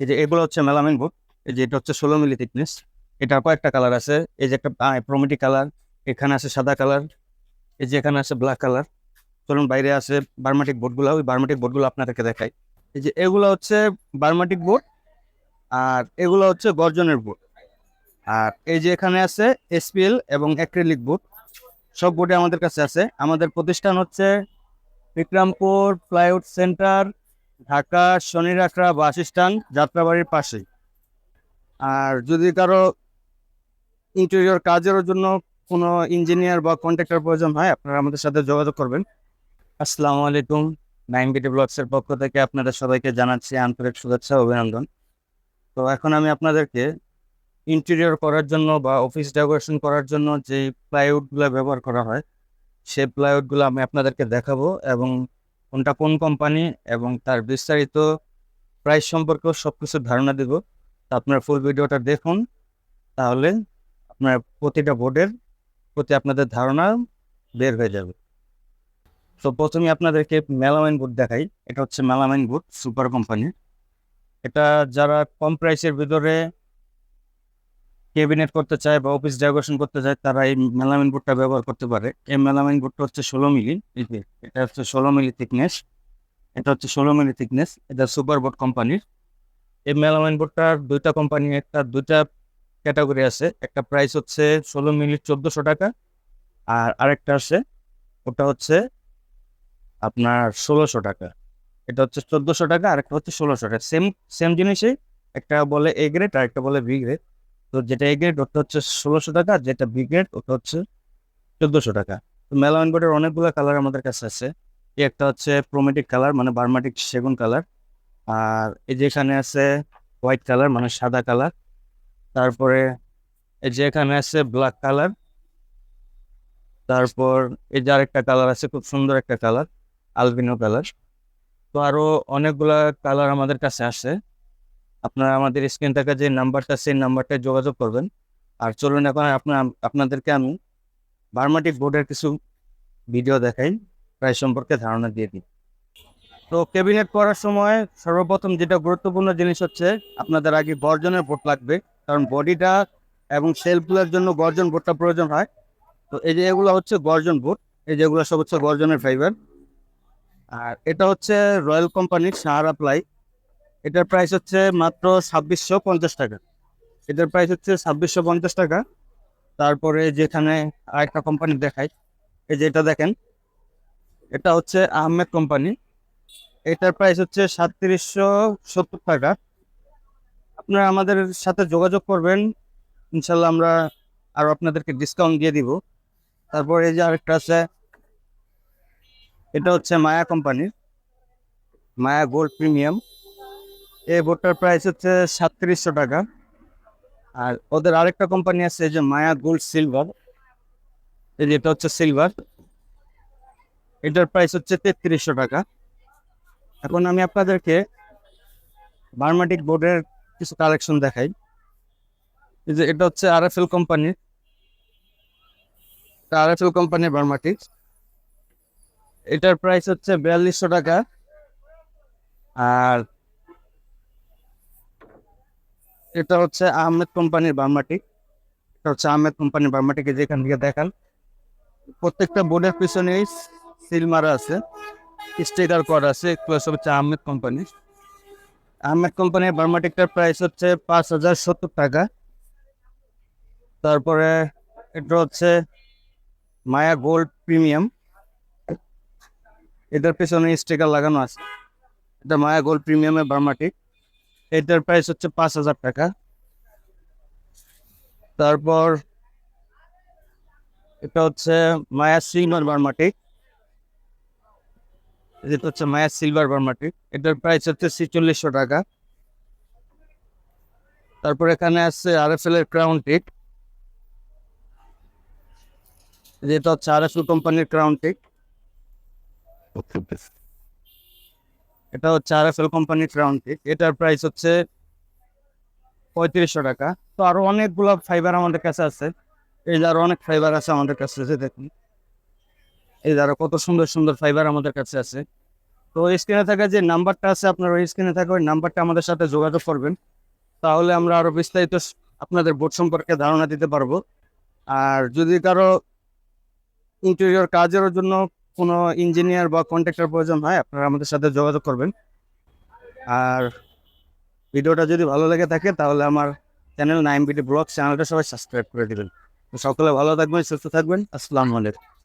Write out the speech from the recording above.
এই যে এগুলো হচ্ছে মেলামিন বোর্ড। এই যে এটা হচ্ছে ষোলো মিলি থিকনেস। এটা কয়েকটা কালার আছে। এই যে একটা প্রমিটি কালার। এখানে আছে সাদা কালার। এই যে এখানে আছে ব্ল্যাক কালার। চলুন বাইরে আছে বার্মাটিক বোর্ডগুলো। ওই বার্মাটিক বোর্ডগুলো আপনাদেরকে দেখাই। এই যে এগুলো হচ্ছে বার্মাটিক বোর্ড আর এগুলো হচ্ছে গর্জনের বোর্ড। আর এই যে এখানে আছে এসপিএল এবং অ্যাক্রিলিক বোর্ড। সব বোর্ডে আমাদের কাছে আছে। আমাদের প্রতিষ্ঠান হচ্ছে Bikrampur plywood center Dhaka Shanir Akhra bus stand, যাত্রাবাড়ির পাশেই। আর যদি কারও ইন্টেরিয়র কাজের জন্য কোনো ইঞ্জিনিয়ার বা কন্ট্রাক্টর প্রয়োজন হয়, আপনারা আমাদের সাথে যোগাযোগ করবেন। আসসালামু আলাইকুম। নাইন বিটি ব্লগসের পক্ষ থেকে আপনাদের সবাইকে জানাচ্ছি আন্তরিক শুভেচ্ছা অভিনন্দন। তো এখন আমি আপনাদেরকে ইন্টেরিয়র করার জন্য বা অফিস ডেকোরেশন করার জন্য যে প্লাইউডগুলো ব্যবহার করা হয় সেই প্লাইউডগুলো আমি আপনাদেরকে দেখাবো এবং কোনটা কোন কোম্পানি এবং তার বিস্তারিত প্রাইস সম্পর্কেও সব কিছুর ধারণা দেব। তা আপনারা ফুল ভিডিওটা দেখুন, তাহলে আপনার প্রতিটা বোর্ডের প্রতি আপনাদের ধারণা বের হয়ে যাবে। তো প্রথমে আপনাদেরকে মেলামাইন বোর্ড দেখাই। এটা হচ্ছে মেলামাইন বোর্ড সুপার কোম্পানি এটা যারা কম প্রাইসের ভিতরে ক্যাবিনেট করতে চায় বা অফিস ডেকোরেশন করতে চায়, তারা এই মেলামিন বোর্ডটা ব্যবহার করতে পারে। এই মেলামিন বোর্ডটা হচ্ছে ষোলো মিলি এটা হচ্ছে ষোলো মিলি থিকনেস এটা হচ্ছে ষোলো মিলি থিকনেস এটা সুপার বোর্ড কোম্পানির। এই মেলামাইন বোর্ডটার দুইটা কোম্পানি, একটা, দুইটা ক্যাটাগরি আছে। একটা প্রাইস হচ্ছে ষোলো মিলি চোদ্দোশো টাকা আর আরেকটা আছে, ওটা হচ্ছে আপনার ষোলোশো টাকা। এটা হচ্ছে চোদ্দোশো টাকা আর একটা হচ্ছে ষোলোশো টাকা। সেম সেম জিনিসই, একটা বলে এ গ্রেড আর একটা বলে বি গ্রেড তো যেটা এ গ্রেড ওটা হচ্ছে ষোলোশো টাকা, যেটা বি গ্রেড ওটা হচ্ছে চোদ্দোশো টাকা। তো মেলামিন বোর্ডের অনেকগুলো কালার আমাদের কাছে আছে। এই একটা হচ্ছে প্রোমেটিক কালার মানে বার্মাটিক সেগুন কালার আর এই যে এখানে আছে হোয়াইট কালার মানে সাদা কালার তারপরে এই যে এখানে আছে ব্ল্যাক কালার তারপর এই যে আরেকটা কালার আছে, খুব সুন্দর একটা কালার আলবিনো কালার তো আরও অনেকগুলা কালার আমাদের কাছে আছে। আপনারা আমাদের স্ক্রিন থাকা যে নাম্বারটা, সেই নাম্বারটায় যোগাযোগ করবেন। আর চলুন এখন আপনার, আপনাদেরকে আমি বার্মাটিক বোর্ডের কিছু ভিডিও দেখাই, প্রায় সম্পর্কে ধারণা দিয়ে দিই। তো ক্যাবিনেট করার সময় সর্বপ্রথম যেটা গুরুত্বপূর্ণ জিনিস হচ্ছে, আপনাদের আগে গর্জনের বোর্ড লাগবে। কারণ বডিটা এবং সেলফগুলোর জন্য গর্জন বোর্ডটা প্রয়োজন হয়। তো এই যে এগুলো হচ্ছে গর্জন বোর্ড এই যেগুলো সব হচ্ছে গর্জনের ফাইবার আর এটা হচ্ছে রয়্যাল কোম্পানির সাহারা প্লাই। এটার প্রাইস হচ্ছে মাত্র ছাব্বিশশো পঞ্চাশ টাকা। এটার প্রাইস হচ্ছে ছাব্বিশশো পঞ্চাশ টাকা। তারপরে যেখানে আরেকটা কোম্পানি দেখায় এই যে এটা দেখেন, এটা হচ্ছে আহমেদ কোম্পানি এটার প্রাইস হচ্ছে সাতত্রিশশো সত্তর টাকা। আপনারা আমাদের সাথে যোগাযোগ করবেন, ইনশাল্লাহ আমরা আরও আপনাদেরকে ডিসকাউন্ট দিয়ে দিব। তারপর এই যে আরেকটা আছে, এটা হচ্ছে মায়া কোম্পানির মায়া গোল্ড প্রিমিয়াম এই বোর্ডটার প্রাইস হচ্ছে সাতত্রিশশো টাকা। আর ওদের আরেকটা কোম্পানি আছে যে মায়া গোল্ড সিলভার এই যে এটা হচ্ছে সিলভার এটার প্রাইস হচ্ছে তেত্রিশশো টাকা। এখন আমি আপনাদেরকে বার্মাটিক বোর্ডের কিছু কালেকশন দেখাই। এই যে এটা হচ্ছে আর এফ এল কোম্পানির আর এফ এল কোম্পানির বার্মাটিক এটার প্রাইস হচ্ছে বিয়াল্লিশশো টাকা। আর এটা হচ্ছে আহমেদ কোম্পানির বার্মাটিক এটা হচ্ছে আহমেদ কোম্পানির বার্মাটিক যেখান থেকে দেখান। প্রত্যেকটা বোর্ডের পিছনেই সিল মারা আছে। স্টিকার করা আছে। প্লাস হচ্ছে আহমেদ কোম্পানি। আহমেদ কোম্পানির বার্মাটিকটার প্রাইস হচ্ছে পাঁচ হাজার সত্তর টাকা। তারপরে এটা হচ্ছে মায়া গোল্ড প্রিমিয়াম। এটার পেছনে স্টিকার লাগানো আছে। এটা মায়া গোল্ড প্রিমিয়ামের বার্মাটিক এটার প্রাইস হচ্ছে পাঁচ হাজার টাকা। তারপর এটা হচ্ছে মায়া সিলভার বার্মাটিক যেটা হচ্ছে মায়া সিলভার বার্মাটিক এটার প্রাইস হচ্ছে ছিচল্লিশশো টাকা। তারপর এখানে আছে আর এফ এল এর ক্রাউন টিক যেটা হচ্ছে আর এফ এল কোম্পানির ক্রাউন টিক এটা হচ্ছে আর এফ এল কোম্পানির ক্রাউন টিক এটার প্রাইস হচ্ছে পঁয়ত্রিশশো টাকা। তো আরও অনেকগুলো ফাইবার আমাদের কাছে আছে। এই যে অনেক ফাইবার আছে আমাদের কাছে যে দেখুন। এই যে কত সুন্দর সুন্দর ফাইবার আমাদের কাছে আছে। তো স্ক্রিনে থাকা যে নাম্বারটা আছে, আপনার ওই স্ক্রিনে থাকা ওই নাম্বারটা আমাদের সাথে যোগাযোগ করবেন। তাহলে আমরা আরও বিস্তারিত আপনাদের বোর্ড সম্পর্কে ধারণা দিতে পারব। আর যদি কারও ইন্টেরিয়র কাজের জন্য কোনো ইঞ্জিনিয়ার বা কন্ট্রাক্টর প্রয়োজন হয়, আপনারা আমাদের সাথে যোগাযোগ করবেন। আর ভিডিওটা যদি ভালো লেগে থাকে, তাহলে আমার চ্যানেল নাইম বিডি ব্লগ চ্যানেলটা সবাই সাবস্ক্রাইব করে দেবেন। সকলে ভালো থাকবেন, সুস্থ থাকবেন। আসসালামু আলাইকুম।